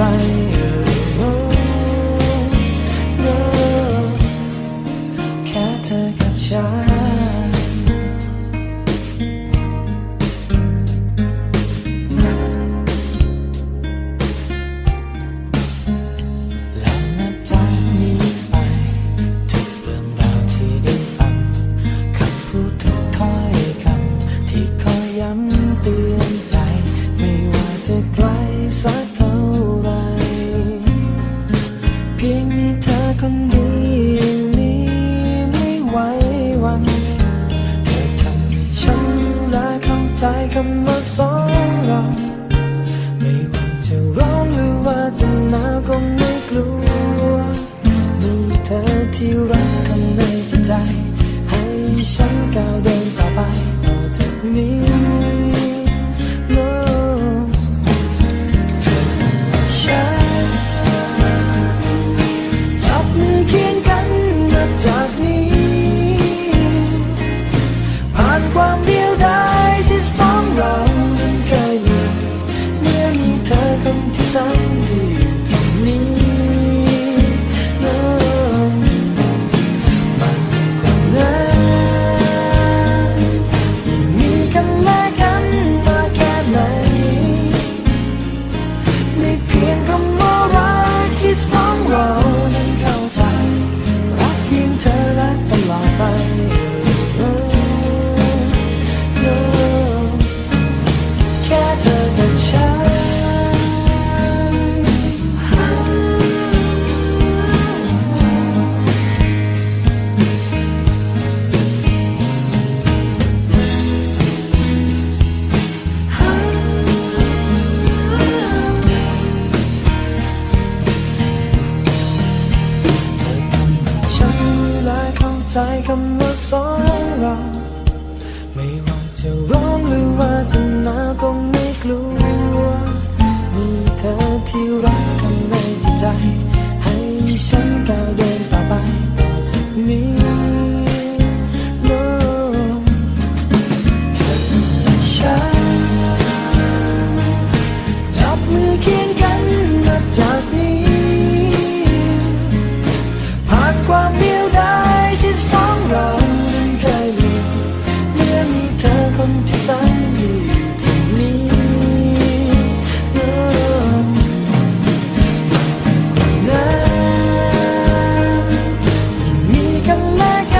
ไป คนเดียวนี้ไม่ไหววันเธอทำให้ฉันรู้และเข้าใจคำว่าสองเราไม่ว่าจะร้อนหรือว่าจะหนาวก็ไม่กลัวมีเธอที่รักข้างในใจ ให้ฉันก้าวเดินต่อไปต่อจากนี้ ยงคำว่ารักที่สองเรานั้นเข้า คำว่าสองเรา ไม่ว่าจะร้อนหรือว่าจะหนาวก็ไม่กลัว มีเธอที่รักกันในจิตใจ ให้ฉันก้าวเดิน ฉันอยู่ตรงนี้คนนั้มีกันและกัน